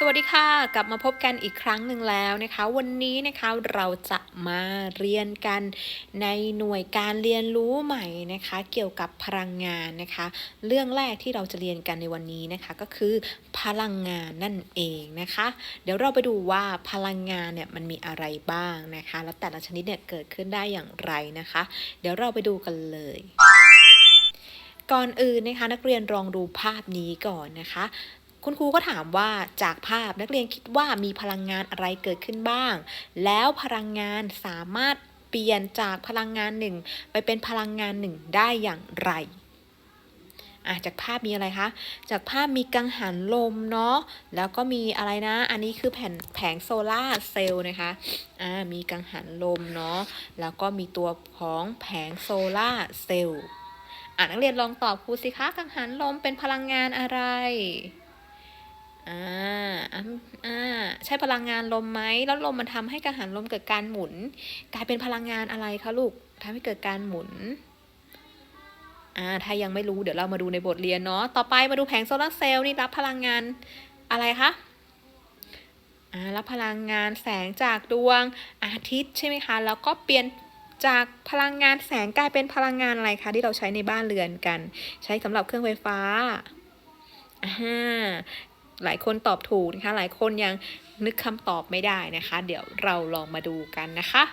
สวัสดีค่ะ กลับมาพบกันอีกครั้งหนึ่งแล้วนะคะ วันนี้นะคะเราจะมาเรียนกันในหน่วยการเรียนรู้ใหม่นะคะ เกี่ยวกับพลังงานนะคะ เรื่องแรกที่เราจะเรียนกันในวันนี้นะคะ ก็คือพลังงานนั่นเองนะคะ เดี๋ยวเราไปดูว่าพลังงานเนี่ยมันมีอะไรบ้างนะคะ แล้วแต่ละชนิดเนี่ยเกิดขึ้นได้อย่างไรนะคะ เดี๋ยวเราไปดูกันเลยก่อนอื่นนะคะนักเรียนลองดูภาพนี้ก่อนนะคะ คุณครูก็ถามว่าจากภาพนักเรียนคิดว่ามีพลังงานอะไรเกิดขึ้นบ้าง แล้วพลังงานสามารถเปลี่ยนจากพลังงานหนึ่งไปเป็นพลังงานหนึ่งได้อย่างไรอะจากภาพมีอะไรคะ จากภาพมีกังหันลมเนาะ แล้วก็มีอะไรนะ อันนี้คือแผ่นแผงโซลาเซลล์นะคะ อ่า มีกังหันลมเนาะ แล้วก็มีตัวของแผงโซลาเซลล์ อะนักเรียนลองตอบครูสิคะ กังหันลมเป็นพลังงานอะไร อ่าอ่าใช่พลังงานลมไหมแล้วลมมันทำให้กังหันลมเกิดการหมุน กลายเป็นพลังงานอะไรคะลูกทำให้เกิดการหมุนอ่าถ้ายังไม่รู้เดี๋ยวเรามาดูในบทเรียนเนาะต่อไปมาดูแผงโซลาร์เซลล์นี่รับพลังงานอะไรคะอ่ารับพลังงานแสงจากดวงอาทิตย์ใช่ไหมคะแล้วก็เปลี่ยนจากพลังงานแสงกลายเป็นพลังงานอะไรคะที่เราใช้ในบ้านเรือนกัน ใช้สำหรับเครื่องไฟฟ้าอ่า หลายคนตอบถูกนะคะ หลายคนยังนึกคำตอบไม่ได้นะคะ เดี๋ยวเราลองมาดูกันนะคะ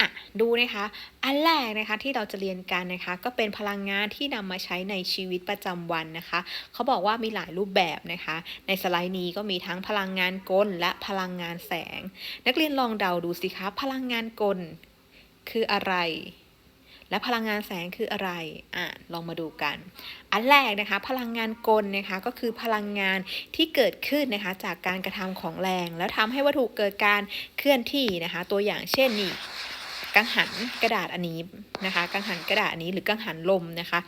อะดูนะคะ อันแรกนะคะที่เราจะเรียนกันนะคะ ก็เป็นพลังงานที่นำมาใช้ในชีวิตประจำวันนะคะ เขาบอกว่ามีหลายรูปแบบนะคะ ในสไลด์นี้ก็มีทั้งพลังงานกลและพลังงานแสง นักเรียนลองเดาดูสิคะพลังงานกล คืออะไร และพลังงานแสงคืออะไรอะลองมาดูกัน อันแรกนะคะ พลังงานกลนะคะก็คือพลังงานที่เกิดขึ้นนะคะจากการกระทำของแรง แล้วทำให้วัตถุเกิดการเคลื่อนที่นะคะ ตัวอย่างเช่นนี่กังหันกระดาษอันนี้นะคะกังหันกระดาษอันนี้หรือกังหันลมนะคะ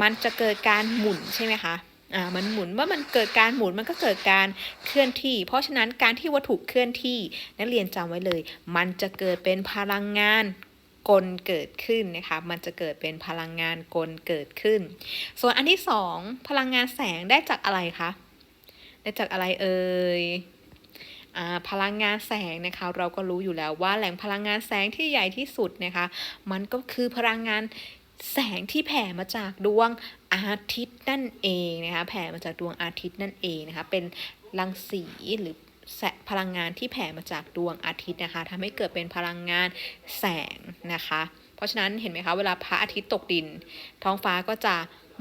มันจะเกิดการหมุนใช่ไหมคะอ่ามันหมุนเมื่อมันเกิดการหมุนมันก็เกิดการเคลื่อนที่ เพราะฉะนั้นการที่วัตถุเคลื่อนที่นักเรียนจำไว้เลย มันจะเกิดเป็นพลังงาน กลเกิดขึ้นนะคะ มันจะเกิดเป็นพลังงานกลเกิดขึ้น ส่วนอันที่สองพลังงานแสงได้จากอะไรคะ ได้จากอะไรเอ่ยพลังงานแสงนะคะเราก็รู้อยู่แล้วว่าแหล่งพลังงานแสงที่ใหญ่ที่สุดนะคะ มันก็คือพลังงานแสงที่แผ่มาจากดวงอาทิตย์นั่นเองนะคะแผ่มาจากดวงอาทิตย์นั่นเองนะคะเป็นรังสีหรือ พลังงานที่แผ่มาจากดวงอาทิตย์นะคะทำให้เกิดเป็นพลังงานแสงนะคะ เพราะฉะนั้นเห็นไหมคะเวลาพระอาทิตย์ตกดิน ท้องฟ้าก็จะ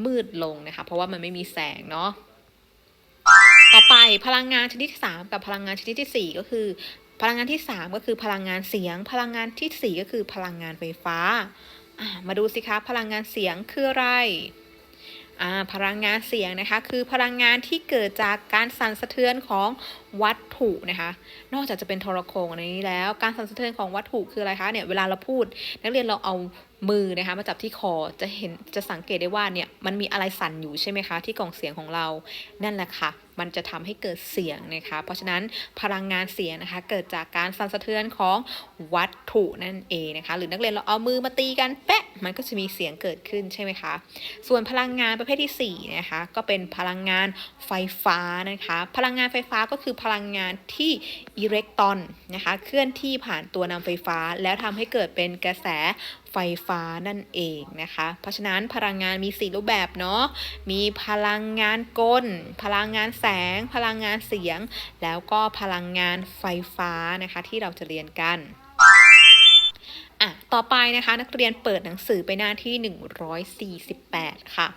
มืดลงนะคะ เพราะว่ามันไม่มีแสงเนาะต่อไปพลังงานชนิดที่ 3 กับพลังงานชนิดที่ 4 ก็คือ พลังงานที่ 3 ก็คือพลังงานเสียง พลังงานทีสี่4 ก็คือพลังงานไฟฟ้า มาดูสิคะพลังงานเสียงคืออะไร พลังงานเสียงนะคะ คือพลังงานที่เกิดจากการสั่นสะเทือนของวัตถุนะคะ นอกจากจะเป็นโทรโขงอันนี้แล้ว การสั่นสะเทือนของวัตถุคืออะไรคะเนี่ยเวลาเราพูด นักเรียนเราเอา มือนะคะมาจับที่คอจะเห็นจะสังเกตได้ว่าเนี่ยมันมีอะไรสั่นอยู่ใช่ไหมคะ ที่กล่องเสียงของเรานั่นแหละค่ะ มันจะทำให้เกิดเสียงนะคะ เพราะฉะนั้นพลังงานเสียงนะคะ เกิดจากการสั่นสะเทือนของวัตถุนั่นเองนะคะ หรือนักเรียนเราเอามือมาตีกันแปะมันก็จะมีเสียงเกิดขึ้นใช่ไหมคะ ส่วนพลังงานประเภทที่4นะคะก็เป็นพลังงานไฟฟ้านะคะ พลังงานไฟฟ้าก็คือพลังงานที่อิเล็กตรอนนะคะ เคลื่อนที่ผ่านตัวนำไฟฟ้า แล้วทำให้เกิดเป็นกระแส ไฟฟ้านั่นเองนะคะ เพราะฉะนั้นพลังงานมี 4 รูปแบบเนาะ มีพลังงานกล พลังงานแสง พลังงานเสียง แล้วก็พลังงานไฟฟ้านะคะที่เราจะเรียนกันอะต่อไปนะคะนักเรียนเปิดหนังสือไปหน้าที่ 148 ค่ะ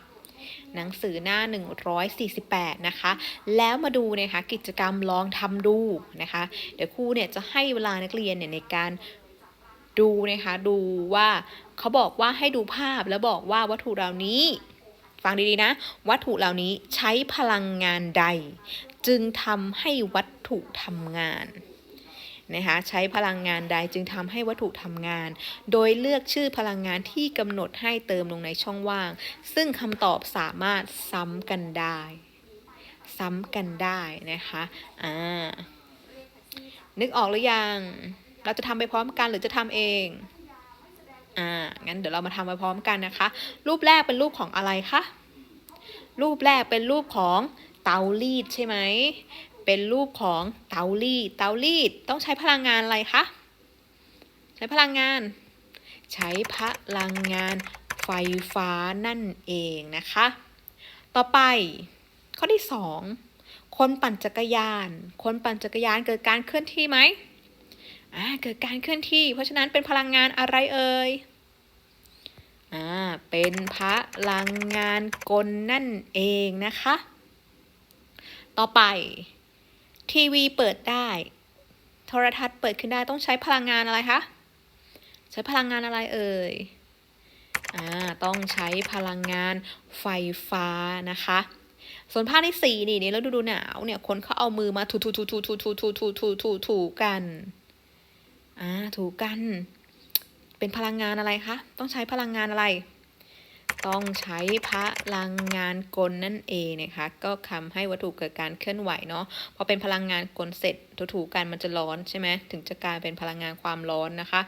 หนังสือหน้า 148 นะคะ แล้วมาดูนะคะกิจกรรมลองทำดูนะคะ เดี๋ยวครูเนี่ยจะให้เวลานักเรียนเนี่ยในการ ดูนะคะดูว่าเขาบอกว่าให้ดูภาพแล้วบอกว่าวัตถุเหล่านี้ ฟังดีๆนะ วัตถุเหล่านี้ใช้พลังงานใด จึงทำให้วัตถุทำงานนะคะใช้พลังงานใดจึงทำให้วัตถุทำงาน โดยเลือกชื่อพลังงานที่กำหนดให้เติมลงในช่องว่าง ซึ่งคำตอบสามารถซ้ำกันได้ ซ้ำกันได้นะคะอ่านึกออกหรือยัง เราจะทำไปพร้อมกันหรือจะทำเอง อ่า งั้นเดี๋ยวเรามาทำไปพร้อมกันนะคะ รูปแรกเป็นรูปของอะไรคะ รูปแรกเป็นรูปของเตารีดใช่ไหม เป็นรูปของเตารีด เตารีดต้องใช้พลังงานอะไรคะ ใช้พลังงาน ใช้พลังงานไฟฟ้านั่นเองนะคะ ต่อไปข้อที่สองคนปั่นจักรยาน คนปั่นจักรยานเกิดการเคลื่อนที่ไหม เกิดการเคลื่อนที่ เพราะฉะนั้นเป็นพลังงานอะไรเอ่ยอ่าเป็นพลังงานกลนั่นเองนะคะ ต่อไป ทีวีเปิดได้ โทรทัศน์เปิดขึ้นได้ต้องใช้พลังงานอะไรคะใช้พลังงานอะไรเอ่ยอ่าต้องใช้พลังงานไฟฟ้านะคะ ส่วนภาพที่สี่นี่นี่แล้วดูดูหนาวเนี่ยคนเขาเอามือมาถูถูถูถูถูถูถูถูถูถูถูกัน อ่าถูกกัน เป็นพลังงานอะไรคะ ต้องใช้พลังงานอะไร ต้องใช้พลังงานกลนั่นเองนะคะ ก็ทำให้วัตถุเกิดการเคลื่อนไหวเนาะ พอเป็นพลังงานกลเสร็จถูกกันมันจะร้อนใช่ไหมถึงจะกลายเป็นพลังงานความร้อนนะคะ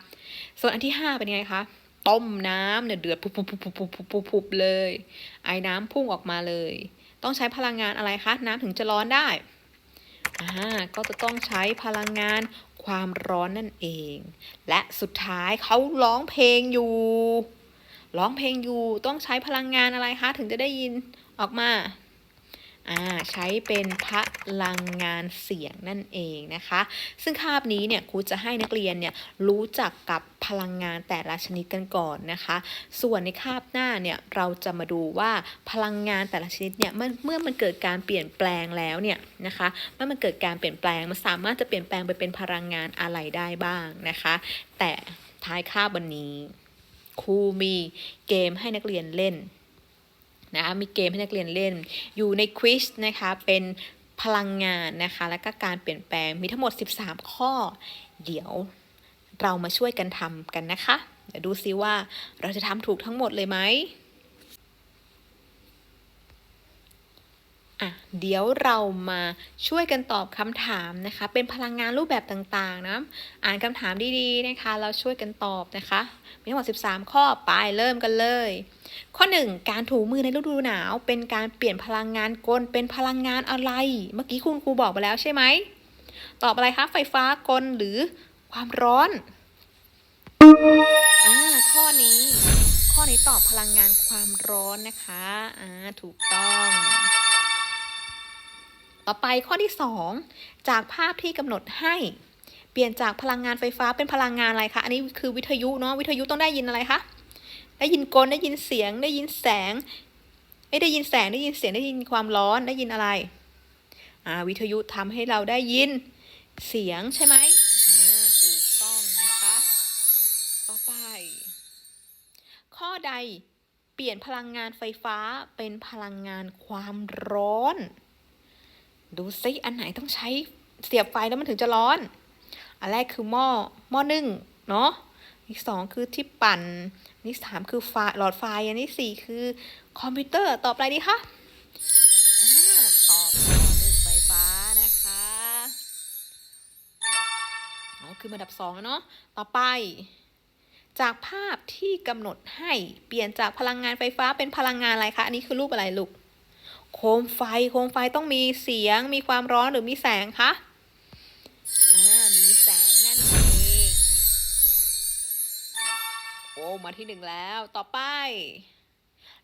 ส่วนอันที่ 5 เป็นยังไงคะต้มน้ำเนี่ยเดือดปุบปุบปุบปุบปุบปุบปุบเลย ไอ้น้ำพุ่งออกมาเลย ต้องใช้พลังงานอะไรคะ น้ำถึงจะร้อนได้อ่าก็จะต้องใช้พลังงาน ความร้อนนั่นเอง และสุดท้ายเขาร้องเพลงอยู่ ร้องเพลงอยู่ต้องใช้พลังงานอะไรคะ ถึงจะได้ยินออกมา ใช้เป็นพลังงานเสียงนั่นเองนะคะ ซึ่งคาบนี้เนี่ยครูจะให้นักเรียนเนี่ยรู้จักกับพลังงานแต่ละชนิดกันก่อนนะคะ ส่วนในคาบหน้าเนี่ยเราจะมาดูว่าพลังงานแต่ละชนิดเนี่ยเมื่อมันเกิดการเปลี่ยนแปลงแล้วเนี่ยนะคะเมื่อมันเกิดการเปลี่ยนแปลงมันสามารถจะเปลี่ยนแปลงไปเป็นพลังงานอะไรได้บ้างนะคะ แต่ท้ายคาบวันนี้ครูมีเกมให้นักเรียนเล่น นะคะมีเกมให้นักเรียนเล่น อยู่ในควิสนะคะเป็นพลังงานนะคะและก็การเปลี่ยนแปลงมีทั้งหมด 13 ข้อ เดี๋ยวเรามาช่วยกันทำกันนะคะ เดี๋ยวดูซิว่าเราจะทำถูกทั้งหมดเลยไหม อะเดี๋ยวเรามาช่วยกันตอบคำถามนะคะ เป็นพลังงานรูปแบบต่างๆนะอ่านคำถามดีๆนะคะเราช่วยกันตอบนะคะมีทั้งหมด13 ข้อไปเริ่มกันเลย ข้อ 1 การถูมือในฤดูหนาว เป็นการเปลี่ยนพลังงานกลเป็นพลังงานอะไร เมื่อกี้คุณครูบอกไปแล้วใช่ไหมตอบอะไรคะไฟฟ้ากลหรือความร้อนอ่าข้อนี้ ข้อนี้ตอบพลังงานความร้อนนะคะอ่าถูกต้อง ต่อไปข้อที่ 2 จากภาพที่กำหนดให้ เปลี่ยนจากพลังงานไฟฟ้าเป็นพลังงานอะไรคะ อันนี้คือวิทยุเนาะ วิทยุต้องได้ยินอะไรคะ ได้ยินกลได้ยินเสียง ได้ยินแสงไม่ได้ยินแสง ได้ยินเสียง ได้ยินความร้อน ได้ยินอะไร อ่า วิทยุทำให้เราได้ยินเสียงใช่ไหมอ่า ถูกต้องนะคะ ต่อไป ข้อใดเปลี่ยนพลังงานไฟฟ้าเป็นพลังงานความร้อน ดูซิอันไหนต้องใช้เสียบไฟแล้วมันถึงจะร้อน อันแรกคือหม้อหม้อนึ่งเนาะอันที่สองคือที่ปั่นอันที่สามคือไฟหลอดไฟอันที่สี่คือคอมพิวเตอร์ตอบอะไรดีคะอตอบหม้อนึ่งไฟฟ้านะคะอ๋อคือมาดับสองแล้วเนาะต่อไป จากภาพที่กำหนดให้เปลี่ยนจากพลังงานไฟฟ้าเป็นพลังงานอะไรคะ อันนี้คือรูปอะไรลูก โคมไฟโคมไฟต้องมีเสียงมีความร้อนหรือมีแสงคะอ่ามีแสงนั่นเองโอ้มาที่หนึ่งแล้วต่อไป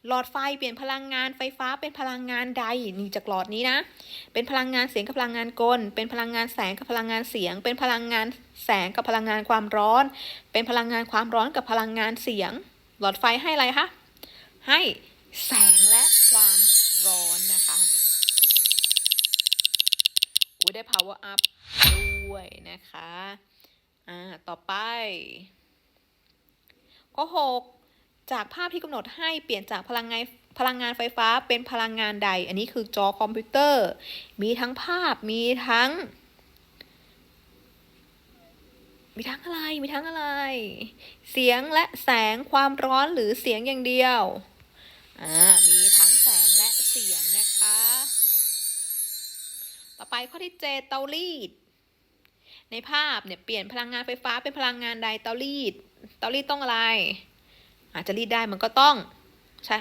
หลอดไฟเปลี่ยนพลังงานไฟฟ้าเป็นพลังงานใดนี่จากหลอดนี้นะ เป็นพลังงานเสียงกับพลังงานกล เป็นพลังงานแสงกับพลังงานเสียง เป็นพลังงานแสงกับพลังงานความร้อน เป็นพลังงานความร้อนกับพลังงานเสียง หลอดไฟให้อะไรคะให้แสงและความ ร้อนนะคะอุ้ได้ power up ด้วยนะคะ อ่า ต่อไปข้อ6จากภาพที่กำหนดให้เปลี่ยนจากพลังงานพลังงานไฟฟ้าเป็นพลังงานใด อันนี้คือจอคอมพิวเตอร์ มีทั้งภาพ มีทั้ง มีทั้งอะไร มีทั้งอะไร เสียงและแสงความร้อนหรือเสียงอย่างเดียว อ่ามีทั้งแสงและเสียงนะคะ ต่อไปข้อที่7เตารีด ในภาพเนี่ยเปลี่ยนพลังงานไฟฟ้าเป็นพลังงานใดเตารีด เตารีดต้องอะไร อาจจะรีดได้มันก็ต้องใช่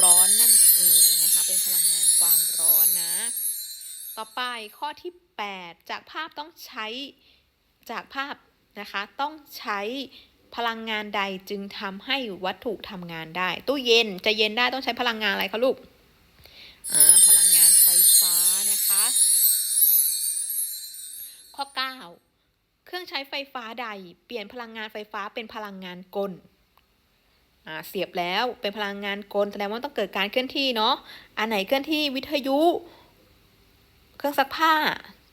ร้อนนั่นเองนะคะ เป็นพลังงานความร้อนนะ ต่อไปข้อที่ 8 จากภาพต้องใช้จากภาพนะคะ ต้องใช้ พลังงานใดจึงทำให้วัตถุทำงานได้ ตู้เย็นจะเย็นได้ต้องใช้พลังงานอะไรคะลูกอ่าพลังงานไฟฟ้านะคะ ข้อ 9 เครื่องใช้ไฟฟ้าใด เปลี่ยนพลังงานไฟฟ้าเป็นพลังงานกลอ่าเสียบแล้วเป็นพลังงานกลแสดงว่าต้องเกิดการเคลื่อนที่เนาะอันไหนเคลื่อนที่วิทยุ เครื่องซักผ้า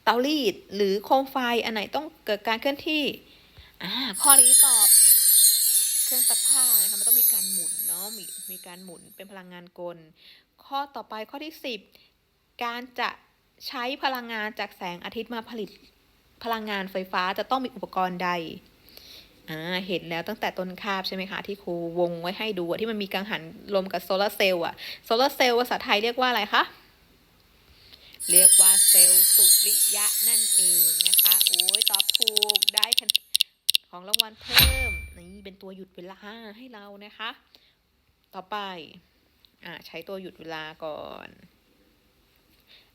เตารีด หรือโคมไฟอันไหนต้องเกิดการเคลื่อนที่ อ่าข้อนี้ตอบ เครื่องซักผ้านะคะมันต้องมีการหมุนเนาะมีมีการหมุนเป็นพลังงานกล ข้อต่อไปข้อที่ 10 การจะใช้พลังงานจากแสงอาทิตย์มาผลิตพลังงานไฟฟ้าจะต้องมีอุปกรณ์ใดอ่าเห็นแล้วตั้งแต่ต้นคาบใช่ไหมคะ ที่ครูวงไว้ให้ดูที่มันมีกังหันลมกับโซลาร์เซลล์อะโซลาร์เซลล์ภาษาไทยเรียกว่าอะไรคะ เรียกว่าเซลล์สุริยะนั่นเองนะคะ โอ้ยตอบถูกได้คะแนนของรางวัลเพิ่ม นี่เป็นตัวหยุดเวลาให้เรานะคะ ต่อไปอ่าใช้ตัวหยุดเวลาก่อน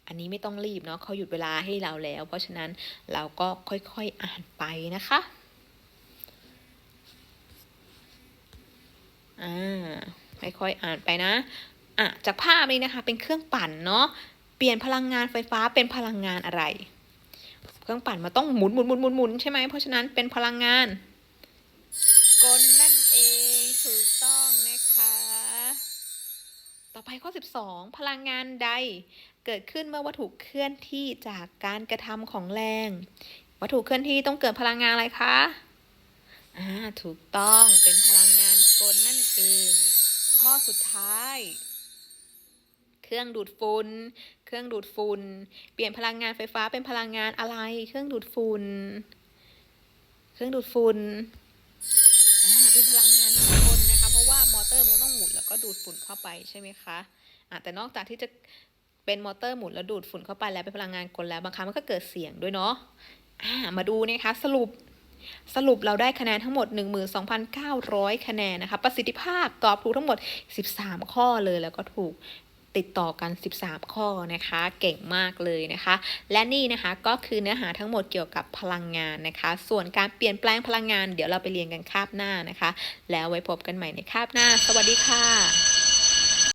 อันนี้ไม่ต้องรีบเนาะเขาหยุดเวลาให้เราแล้ว เพราะฉะนั้นเราก็ค่อยๆอ่านไปนะคะอ่าค่อยๆอ่านไปนะอะจากภาพนี้นะคะ เป็นเครื่องปั่นเนาะเปลี่ยนพลังงานไฟฟ้าเป็นพลังงานอะไร เครื่องปั่นมันต้องหมุนหมุนหมุนหมุนหมุนใช่ไหมเพราะฉะนั้นเป็นพลังงาน กลนั่นเองถูกต้องนะคะ ต่อไปข้อ 12 พลังงานใด เกิดขึ้นเมื่อวัตถุเคลื่อนที่จากการกระทำของแรง วัตถุเคลื่อนที่ต้องเกิดพลังงานอะไรคะอ่าถูกต้องเป็นพลังงานกลนั่นเอง ข้อสุดท้ายเครื่องดูดฝุ่น เครื่องดูดฝุ่น เปลี่ยนพลังงานไฟฟ้าเป็นพลังงานอะไร เครื่องดูดฝุ่น เครื่องดูดฝุ่น อ่าเป็นพลังงานกลนะคะ เพราะว่ามอเตอร์มันต้องหมุนแล้วก็ดูดฝุ่นเข้าไปใช่ไหมคะอ่าแต่นอกจากที่จะเป็นมอเตอร์หมุนแล้วดูดฝุ่นเข้าไปแล้วเป็นพลังงานกลแล้วบางครั้งมันก็เกิดเสียงด้วยเนาะอ่ามาดูนะคะสรุปสรุปเราได้คะแนนทั้งหมด 12,900 คะแนนนะคะ ประสิทธิภาพตอบถูกทั้งหมด 13 ข้อเลยแล้วก็ถูก ติดต่อกัน 13 ข้อนะคะ เก่งมากเลยนะคะ และนี่นะคะก็คือเนื้อหาทั้งหมดเกี่ยวกับพลังงานนะคะ ส่วนการเปลี่ยนแปลงพลังงาน เดี๋ยวเราไปเรียนกันคาบหน้านะคะ แล้วไว้พบกันใหม่ในคาบหน้า สวัสดีค่ะ